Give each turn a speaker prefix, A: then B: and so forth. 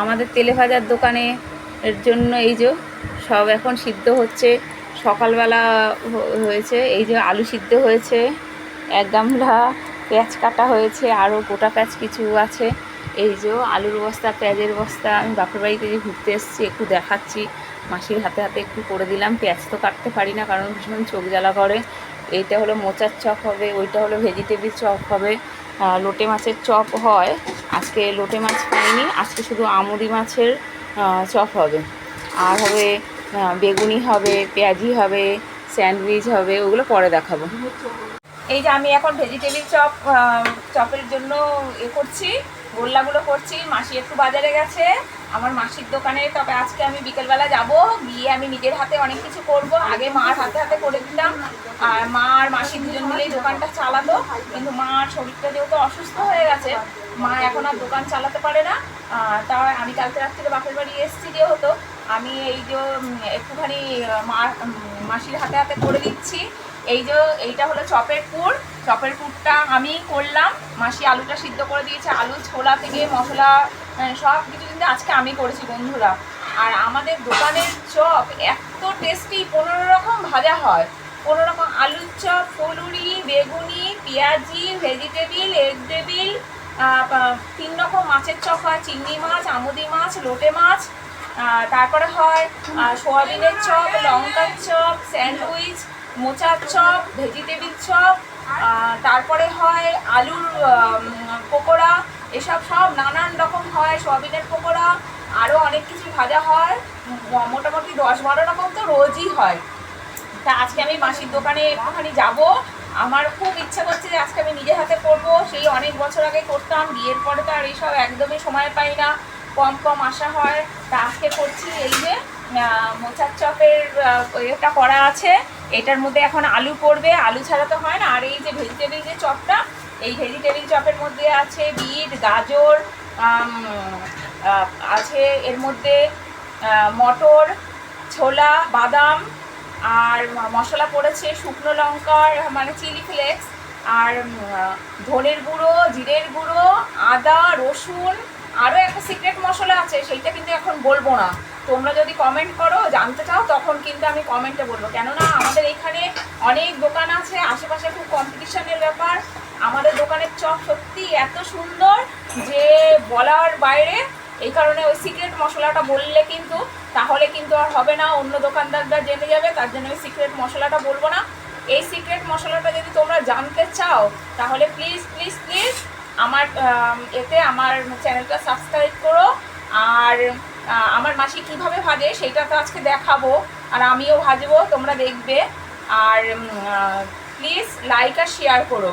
A: আমাদের তেলে ভাজার দোকানে এর জন্য এই যে সব এখন সিদ্ধ হচ্ছে। সকালবেলা হয়েছে, এই যে আলু সিদ্ধ হয়েছে, এক গামলা পেঁয়াজ কাটা হয়েছে আরও গোটা পেঁয়াজ কিছু আছে। এই যে আলুর বস্তা, পেঁয়াজের বস্তা, আমি বাপের বাড়িতে যে ঘুরতে এসেছি, একটু দেখাচ্ছি। মাসির হাতে হাতে একটু করে দিলাম, পেঁয়াজ তো কাটতে পারি না, কারণ ভীষণ চোখ জ্বালা করে। এইটা হলো মোচার চপ হবে, ওইটা হলো ভেজিটেবিল চপ হবে। লোটে মাছের চপ হয় আজকে লোটে মাছ পাইনি আজকে শুধু আমুদি মাছের চপ হবে। আর হবে বেগুনি হবে, পেঁয়াজি হবে, স্যান্ডউইচ হবে, ওগুলো পরে দেখাবো। এই যে আমি এখন ভেজিটেবিল চপ চপের জন্য এ করছি, গোল্লাগুলো করছি, মাসি একটু বাজারে গেছে। আমার মাসির দোকানে, তবে আজকে আমি বিকেলবেলা যাব, গিয়ে আমি নিজের হাতে অনেক কিছু করব। আগে মার হাতে হাতে করে দিতাম, আর মা আর মাসি দুজন মিলেই দোকানটা চালাতো, কিন্তু মার শরীরটা যেহেতু অসুস্থ হয়ে গেছে মা এখন আর দোকান চালাতে পারে না। তা আমি কালকে রাত্রে বাপের বাড়ি এসেছি যেহেতু। আমি এই যে একটুখানি মা মাসির হাতে হাতে করে দিচ্ছি। এই যে, এইটা হলো চপের পুর। চপের পুরটা আমি করলাম। মাসি আলুটা সিদ্ধ করে দিয়েছে, আলু, ছোলা থেকে মশলা সব কিছু কিন্তু আজকে আমি করেছি বন্ধুরা। আর আমাদের দোকানের চপ এত টেস্টি, পনেরো রকম ভাজা হয়। পনেরো রকম আলুর চপ, ফুলুরি, বেগুনি, পেঁয়াজি, ভেজিটেবিল এগটেবিল তিন রকম মাছের চপ হয়, চিংড়ি মাছ, আমুদি মাছ, লোটে মাছ তারপরে হয় সোয়াবিনের চপ, লঙ্কার চপ, স্যান্ডউইচ, মোচার চপ, ভেজিটেবিল চপ তারপরে হয় আলুর পকোড়া, এসব সব নানান রকম হয়, সোয়াবিনের পকোড়া, আরও অনেক কিছু ভাজা হয় মোটামুটি দশ বারো রকম তো রোজই হয়। তা আজকে আমি মাসির দোকানে একটুখানি যাব আমার খুব ইচ্ছা করছে যে আজকে আমি নিজে হাতে করব। সেই অনেক বছর আগে করতাম, বিয়ের পরে তো আর এইসব একদমই সময় পাই না। কম কম আসা হয়। তা আজকে করছি এই যে মোচার চপের এটা করা আছে। এটার মধ্যে এখন আলু পড়বে। আলু ছাড়া তো হয় না। আর এই যে ভেজিটেবিল যে চপটা, এই ভেজিটেবিল চপের মধ্যে আছে বিট, গাজর আছে এর মধ্যে মটর, ছোলা, বাদাম আর মশলা পড়েছে শুকনো লঙ্কার মানে চিলি ফ্লেক্স, আর ধনের গুঁড়ো, জিরের গুঁড়ো, আদা, রসুন, আরও একটা সিক্রেট মশলা আছে, সেইটা কিন্তু এখন বলব না। তোমরা যদি কমেন্ট করো, জানতে চাও, তখন কিন্তু আমি কমেন্টে বলব। কেননা আমাদের এখানে অনেক দোকান আছে, আশেপাশে খুব কম্পিটিশনের ব্যাপার। আমাদের দোকানের চপ সত্যি এত সুন্দর যে বলার বাইরে এই কারণে ওই সিক্রেট মশলাটা বললে কিন্তু, তাহলে কিন্তু আর হবে না, অন্য দোকানদাররা জেনে যাবে, তার জন্য ওই সিক্রেট মশলাটা বলব না। এই সিক্রেট মশলাটা যদি তোমরা জানতে চাও, তাহলে প্লিজ প্লিজ প্লিজ আমার এতে আমার চ্যানেলটা সাবস্ক্রাইব করো। আর আমার মাসি কীভাবে ভাজে সেটা তো আজকে দেখাবো, আর আমিও ভাজবো, তোমরা দেখবে। আর প্লিজ লাইক আর শেয়ার করো।